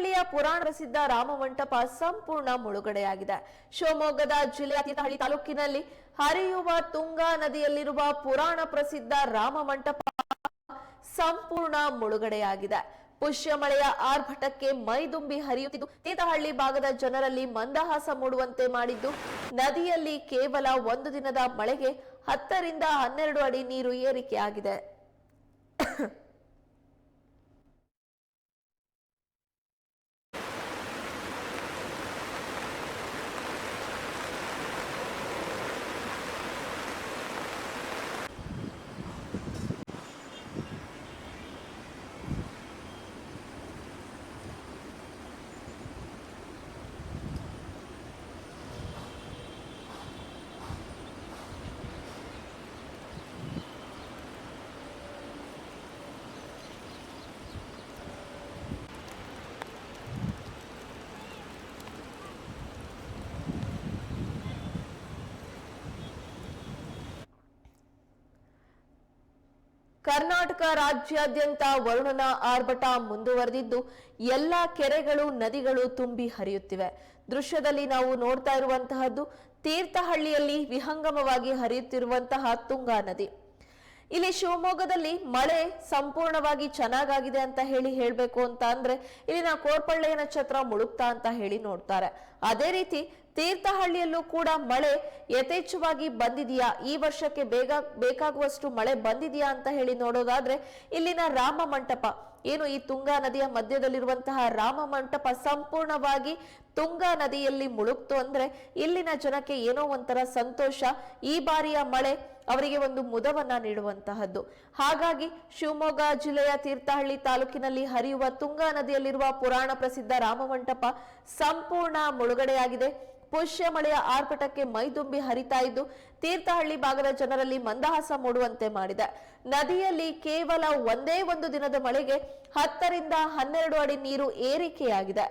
ತೀರ್ಥಹಳ್ಳಿಯ ಪುರಾಣ ಪ್ರಸಿದ್ಧ ರಾಮಮಂಟಪ ಸಂಪೂರ್ಣ ಮುಳುಗಡೆಯಾಗಿದೆ. ಶಿವಮೊಗ್ಗದ ಜಿಲ್ಲೆಯ ತೀರ್ಥಹಳ್ಳಿ ತಾಲೂಕಿನಲ್ಲಿ ಹರಿಯುವ ತುಂಗಾ ನದಿಯಲ್ಲಿರುವ ಪುರಾಣ ಪ್ರಸಿದ್ಧ ರಾಮಮಂಟಪ ಸಂಪೂರ್ಣ ಮುಳುಗಡೆಯಾಗಿದೆ. ಪುಷ್ಯ ಮಳೆಯ ಆರ್ಭಟಕ್ಕೆ ಮೈದುಂಬಿ ಹರಿಯುತ್ತಿದ್ದು, ತೀರ್ಥಹಳ್ಳಿ ಭಾಗದ ಜನರಲ್ಲಿ ಮಂದಹಾಸ ಮೂಡುವಂತೆ ಮಾಡಿದ್ದು, ನದಿಯಲ್ಲಿ ಕೇವಲ ಒಂದು ದಿನದ ಮಳೆಗೆ ಹತ್ತರಿಂದ ಹನ್ನೆರಡು ಅಡಿ ನೀರು ಏರಿಕೆಯಾಗಿದೆ. ಕರ್ನಾಟಕ ರಾಜ್ಯಾದ್ಯಂತ ವರುಣನ ಆರ್ಭಟ ಮುಂದುವರೆದಿದ್ದು, ಎಲ್ಲ ಕೆರೆಗಳು, ನದಿಗಳು ತುಂಬಿ ಹರಿಯುತ್ತಿವೆ. ದೃಶ್ಯದಲ್ಲಿ ನಾವು ನೋಡ್ತಾ ಇರುವಂತಹದ್ದು ತೀರ್ಥಹಳ್ಳಿಯಲ್ಲಿ ವಿಹಂಗಮವಾಗಿ ಹರಿಯುತ್ತಿರುವಂತಹ ತುಂಗಾ ನದಿ. ಇಲ್ಲಿ ಶಿವಮೊಗ್ಗದಲ್ಲಿ ಮಳೆ ಸಂಪೂರ್ಣವಾಗಿ ಚೆನ್ನಾಗಾಗಿದೆ ಅಂತ ಹೇಳಿ ಹೇಳಬೇಕು ಅಂತ ಅಂದ್ರೆ ಇಲ್ಲಿನ ಕೋರ್ಪಳ್ಳೆಯ ನಕ್ಷತ್ರ ಮುಳುಗ್ತಾ ಅಂತ ಹೇಳಿ ನೋಡ್ತಾರೆ. ಅದೇ ರೀತಿ ತೀರ್ಥಹಳ್ಳಿಯಲ್ಲೂ ಕೂಡ ಮಳೆ ಯಥೇಚ್ಛವಾಗಿ ಬಂದಿದೆಯಾ? ಈ ವರ್ಷಕ್ಕೆ ಬೇಗ ಬೇಕಾಗುವಷ್ಟು ಮಳೆ ಬಂದಿದೆಯಾ ಅಂತ ಹೇಳಿ ನೋಡೋದಾದ್ರೆ ಇಲ್ಲಿನ ರಾಮ ಮಂಟಪ. ಏನು ಈ ತುಂಗಾ ನದಿಯ ಮಧ್ಯದಲ್ಲಿರುವಂತಹ ರಾಮ ಮಂಟಪ ಸಂಪೂರ್ಣವಾಗಿ ತುಂಗಾ ನದಿಯಲ್ಲಿ ಮುಳುಗ್ತು ಅಂದ್ರೆ ಇಲ್ಲಿನ ಜನಕ್ಕೆ ಏನೋ ಒಂಥರ ಸಂತೋಷ. ಈ ಬಾರಿಯ ಮಳೆ ಅವರಿಗೆ ಒಂದು ಮುದವನ್ನ ನೀಡುವಂತಹದ್ದು. ಹಾಗಾಗಿ ಶಿವಮೊಗ್ಗ ಜಿಲ್ಲೆಯ ತೀರ್ಥಹಳ್ಳಿ ತಾಲೂಕಿನಲ್ಲಿ ಹರಿಯುವ ತುಂಗಾ ನದಿಯಲ್ಲಿರುವ ಪುರಾಣ ಪ್ರಸಿದ್ಧ ರಾಮಮಂಟಪ ಸಂಪೂರ್ಣ ಮುಳುಗಡೆಯಾಗಿದೆ. ಪುಷ್ಯ ಮಳೆಯ ಆರ್ಭಟಕ್ಕೆ ಮೈದುಂಬಿ ಹರಿತಾ ಇದ್ದು, ತೀರ್ಥಹಳ್ಳಿ ಭಾಗದ ಜನರಲ್ಲಿ ಮಂದಹಾಸ ಮೂಡುವಂತೆ ಮಾಡಿದೆ. ನದಿಯಲ್ಲಿ ಕೇವಲ ಒಂದೇ ಒಂದು ದಿನದ ಮಳೆಗೆ ಹತ್ತರಿಂದ ಹನ್ನೆರಡು ಅಡಿ ನೀರು ಏರಿಕೆಯಾಗಿದೆ.